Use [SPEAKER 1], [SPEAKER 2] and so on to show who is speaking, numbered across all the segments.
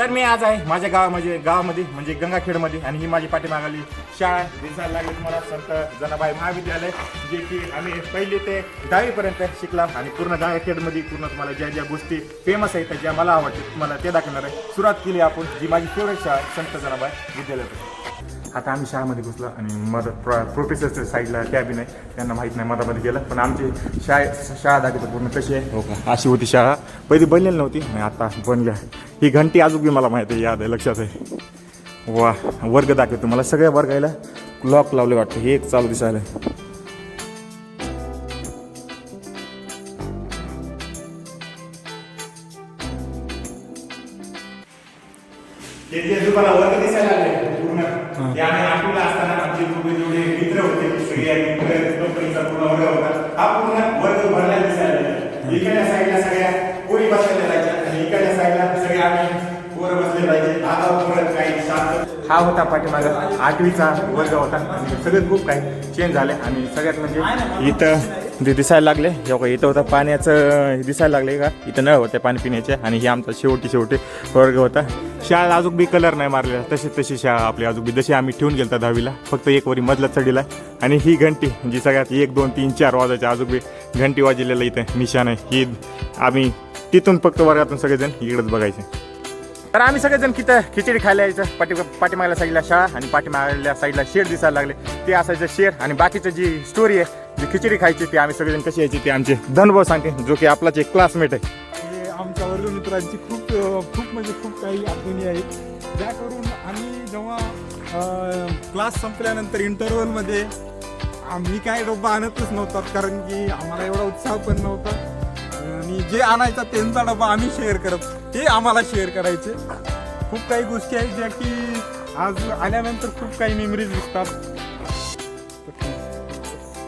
[SPEAKER 1] तर मी आज आहे माझ्या गावामध्ये गावामध्ये म्हणजे गंगाखेडमध्ये आणि ही माझी पाठीमागाली शाळा. दिसायला लागली तुम्हाला संत जनाबाई महाविद्यालय जे की आम्ही पहिले ते दहावीपर्यंत शिकला आणि पूर्ण गंगाखेडमध्ये पूर्ण तुम्हाला ज्या ज्या गोष्टी फेमस आहेत ज्या मला आवडतात तुम्हाला ते दाखवणार आहे. सुरुवात केली आपण जी माझी फेवरेट शाळा संत जनाबाई विद्यालय आता आम्ही शाळेमध्ये घुसलो आणि मदत प्र प्रोफेसरच्या साईडला कॅबिन आहे. त्यांना माहीत नाही मधामध्ये गेलं. पण आमची शाळे शाळा दाखवतो पूर्ण कशी आहे. हो का? अशी होती शाळा. पहिली बनलेली नव्हती आणि आता बनली आहे. ही घंटी अजून बी मला माहिती आहे याद आहे लक्षात आहे. वा वर्ग दाखवतो मला सगळ्या वर्गाला क्लॉक लावले वाटतं. हे एक चालू दिसायला. तुम्हाला वर्ग दिसायला लागले पूर्ण. ते आम्ही आठवीला असताना आमचे पूर्ण जेवढे मित्र होते सगळे मित्र कंपनीचा पूर्ण वर्ग होता हा पूर्ण वर्ग भरलेला दिसायला लागले इकडच्या साईडला सगळ्या पोरी बसलेल्या राहायच्या आणि इकडच्या साईडला सगळे आम्ही पोरं बसले आगाऊ पोरं काही शांत. हा होता पाठीमागा आठवीचा वर्ग होता आणि सगळे खूप काही चेंज झाले आणि सगळ्यात म्हणजे इथं जे दिसायला लागले हे इथं होतं पाण्याचं दिसायला लागले का? इथं नळ होते पाणी पिण्याचे आणि हे आमचा शेवटी शेवटी वर्ग होता. शाळा अजून बी कलर नाही मारलेला. तशी तशी शाळा आपली अजून बी. जशी आम्ही ठेवून गेलता दहावीला फक्त एक वरी मधला चढीला. आणि ही घंटी जी सगळ्यात एक दोन तीन चार वाजायच्या अजून बी घंटी वाजलेलं इथं निशाण. आहे ही आम्ही तिथून फक्त वर्गातून सगळेजण इकडंच बघायचे. तर आम्ही सगळेजण किती खिचडी खायला यायचं. पाठी पाठीमागल्या साईडला शाळा आणि पाठीमागल्या साईडला शेड दिसायला लागले. ते असायचं शेर आणि बाकीचं जी स्टोरी आहे जी खिचडी खायची ती आम्ही सगळेजण कशी यायची ते आमचे धनभाऊ सांगते जो की आपलाच एक क्लासमेट आहे.
[SPEAKER 2] हे आमच्या वर्गमित्रांची खूप खूप म्हणजे खूप काही आठवणी आहेत. ज्याकडून आम्ही जेव्हा क्लास संपल्यानंतर इंटरव्हलमध्ये आम्ही काय डब्बा आणतच नव्हतात कारण की आम्हाला एवढा उत्साह पण नव्हता. आणि जे आणायचा त्यांचा डबा आम्ही शेअर करत ते आम्हाला शेअर करायचे. खूप काही गोष्टी आहेत ज्या की आज आल्यानंतर खूप काही मेमरीज दिसतात.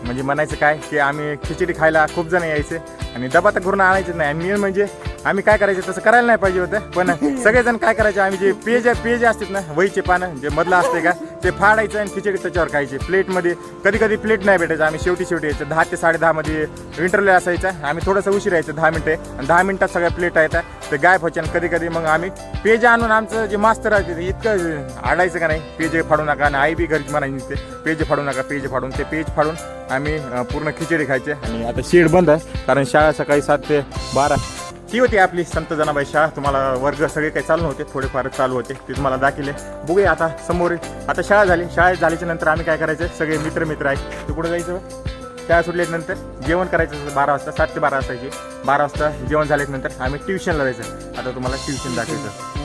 [SPEAKER 1] म्हणजे म्हणायचं काय की आम्ही खिचडी खायला खूप जण यायचे आणि डबा तर घरून आणायचे नाही. आणि मेन म्हणजे आम्ही काय करायचं तसं करायला नाही पाहिजे होतं. पण सगळेजण काय करायचे आम्ही जे पेज पेज असतात ना वहीचे पानं जे मधलं असते का ते फाडायचं आणि खिचडी त्याच्यावर खायचे. प्लेटमध्ये कधी कधी प्लेट नाही भेटायचं. आम्ही शेवटी शेवटी यायचं. दहा ते साडे दहामध्ये इंटरव्ह्यू असायचा. आम्ही थोडंसं उशीर यायचं दहा मिनटं. आणि दहा मिनटात सगळ्या प्लेट आहेत. ते गायब व्हायचे आणि कधी कधी मग आम्ही पेज आणून आमचं जे मास्तर आहे ते इतकं आडायचं का नाही? पेजे फाडू नका. आणि आई बी घरी म्हणायची ते पेज फाडू नका पेज फाडून ते पेज फाडून आम्ही पूर्ण खिचडी खायचे. आणि आता शेड बंद आहे. कारण शाळा सकाळी सात ते बारा. ती होती आपली संत जनाबाई शाळा तुम्हाला वर्ग सगळे काही चालू होते थोडेफार चालू होते ते तुम्हाला दाखिले. बघूया आता समोर आता शाळा झाली. शाळा झाल्याच्यानंतर आम्ही काय करायचं? सगळे मित्र मित्र आहेत. तू कुठं जायचं? शाळा सुटल्यानंतर नंतर जेवण करायचं बारा वाजता सात ते बारा वाजताची. बारा वाजता जेवण झाल्यानंतर नंतर आम्ही ट्युशनला जायचं. आता तुम्हाला ट्युशन दाखवायचं